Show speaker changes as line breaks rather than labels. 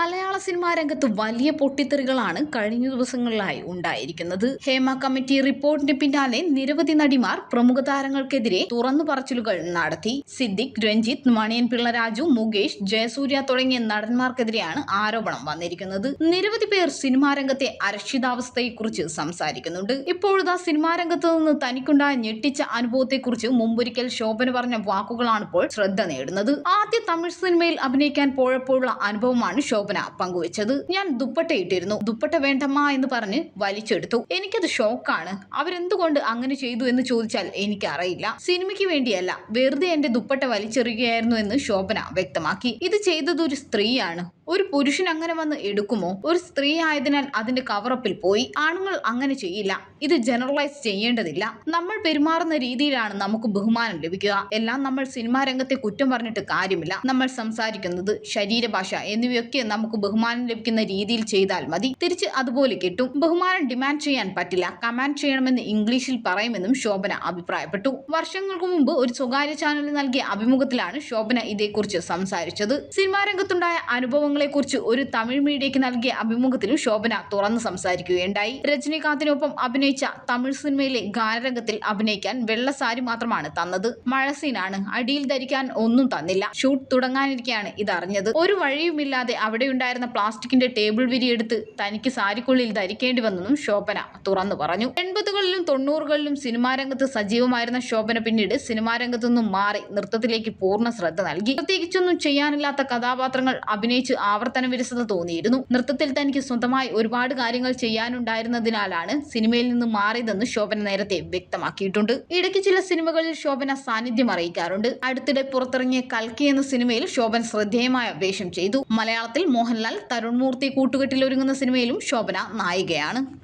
മലയാള cinema രംഗത്ത് വലിയ പൊട്ടിത്തെറികളാണ് കഴിഞ്ഞ ദിവസങ്ങളിലായി ഉണ്ടായിരിക്കുന്നത്. ഹേമ കമ്മിറ്റി റിപ്പോർട്ടിന് പിന്നാലെ നിരവധി നടിമാർ പ്രമുഖ താരങ്ങൾക്കെതിരെ തുറന്നു പറച്ചിലുകൾ നടത്തി. സിദ്ദിഖ് രഞ്ജിത്ത് മണിയൻ പിള്ള രാജു മുകേഷ് ജയസൂര്യ തുടങ്ങിയ നടന്മാർക്കെതിരെയാണ് ആരോപണം വന്നിരിക്കുന്നത്. നിരവധി പേർ സിനിമാ രംഗത്തെ അരക്ഷിതാവസ്ഥയെക്കുറിച്ച് സംസാരിക്കുന്നുണ്ട്. ഇപ്പോഴത്തെ സിനിമാ രംഗത്ത് നിന്ന് തനിക്കുണ്ടായ ഞെട്ടിച്ച അനുഭവത്തെക്കുറിച്ച് മുമ്പൊരിക്കൽ ശോഭന പറഞ്ഞ വാക്കുകളാണ് ഇപ്പോൾ ശ്രദ്ധ നേടുന്നത്. ആദ്യ തമിഴ് സിനിമയിൽ അഭിനയിക്കാൻ പോയപ്പോഴുള്ള അനുഭവമാണ് ശോഭന പങ്കുവച്ചത്. ഞാൻ ദുപ്പട്ടയിട്ടിരുന്നു ദുപ്പട്ട വേണ്ടമ്മ എന്ന് പറഞ്ഞ് വലിച്ചെടുത്തു. എനിക്കത് ഷോക്കാണ്. അവരെന്തുകൊണ്ട് അങ്ങനെ ചെയ്തു എന്ന് ചോദിച്ചാൽ എനിക്കറിയില്ല. സിനിമയ്ക്ക് വേണ്ടിയല്ല. വെറുതെ എന്റെ ദുപ്പട്ട വലിച്ചെറിയുകയായിരുന്നു എന്ന് ശോഭന വ്യക്തമാക്കി. ഇത് ചെയ്തത് ഒരു സ്ത്രീയാണ്. ഒരു പുരുഷൻ അങ്ങനെ വന്ന് എടുക്കുമോ? ഒരു സ്ത്രീ ആയതിനാൽ അതിന്റെ കവറപ്പിൽ പോയി. ആണുങ്ങൾ അങ്ങനെ ചെയ്യില്ല. ഇത് ജനറലൈസ് ചെയ്യേണ്ടതില്ല. നമ്മൾ പെരുമാറുന്ന രീതിയിലാണ് നമുക്ക് ബഹുമാനം ലഭിക്കുക. എല്ലാം നമ്മൾ സിനിമാ രംഗത്തെ കുറ്റം പറഞ്ഞിട്ട് കാര്യമില്ല. നമ്മൾ സംസാരിക്കുന്നത് ശരീരഭാഷ എന്നിവയൊക്കെ നമുക്ക് ബഹുമാനം ലഭിക്കുന്ന രീതിയിൽ ചെയ്താൽ മതി. തിരിച്ച് അതുപോലെ കിട്ടും. ബഹുമാനം ഡിമാൻഡ് ചെയ്യാൻ പറ്റില്ല. കമാൻഡ് ചെയ്യണമെന്ന് ഇംഗ്ലീഷിൽ പറയുമെന്നും ശോഭന അഭിപ്രായപ്പെട്ടു. വർഷങ്ങൾക്ക് മുമ്പ് ഒരു സ്വകാര്യ ചാനലിൽ നൽകിയ അഭിമുഖത്തിലാണ് ശോഭന ഇതേക്കുറിച്ച് സംസാരിച്ചത്. സിനിമാ രംഗത്തുണ്ടായ അനുഭവങ്ങളെക്കുറിച്ച് ഒരു തമിഴ് മീഡിയയ്ക്ക് നൽകിയ അഭിമുഖത്തിലും ശോഭന തുറന്ന് സംസാരിക്കുകയുണ്ടായി. രജനീകാന്തിനൊപ്പം അഭിനയിച്ച തമിഴ് സിനിമയിലെ ഗാനരംഗത്തിൽ അഭിനയിക്കാൻ വെള്ള സാരി മാത്രമാണ് തന്നത്. മഴ സീനാണ്. അടിയിൽ ധരിക്കാൻ ഒന്നും തന്നില്ല. ഷൂട്ട് തുടങ്ങാനിരിക്കെയാണ് ഇതറിഞ്ഞത്. ഒരു വഴിയുമില്ലാതെ അവിടെയുണ്ടായിരുന്ന പ്ലാസ്റ്റിക്കിന്റെ ടേബിൾ വിരിയെടുത്ത് തനിക്ക് സാരിക്കുള്ളിൽ ധരിക്കേണ്ടി വന്നെന്നും ശോഭന തുറന്നു പറഞ്ഞു. എൺപതുകളിലും തൊണ്ണൂറുകളിലും സിനിമാ രംഗത്ത് സജീവമായിരുന്ന ശോഭന പിന്നീട് സിനിമാ രംഗത്തു നിന്നും മാറി നൃത്തത്തിലേക്ക് പൂർണ ശ്രദ്ധ നൽകി. പ്രത്യേകിച്ചൊന്നും ചെയ്യാനില്ലാത്ത കഥാപാത്രങ്ങൾ അഭിനയിച്ച് ആവർത്തന വിരസത തോന്നിയിരുന്നു. നൃത്തത്തിൽ തനിക്ക് സ്വന്തമായി ഒരുപാട് കാര്യങ്ങൾ ചെയ്യാനുണ്ടായിരുന്നതിനാലാണ് സിനിമയിൽ നിന്ന് മാറിയതെന്ന് ശോഭന നേരത്തെ വ്യക്തമാക്കിയിട്ടുണ്ട്. ഇടയ്ക്ക് ചില സിനിമകളിൽ ശോഭന സാന്നിധ്യം അറിയിക്കാറുണ്ട്. അടുത്തിടെ പുറത്തിറങ്ങിയ കൽക്കി എന്ന സിനിമയിൽ ശോഭൻ ശ്രദ്ധേയമായ വേഷം ചെയ്തു. മലയാളത്തിൽ മോഹൻലാൽ തരുൺമൂർത്തി കൂട്ടുകെട്ടിൽ ഒരുങ്ങുന്ന സിനിമയിലും ശോഭന നായികയാണ്.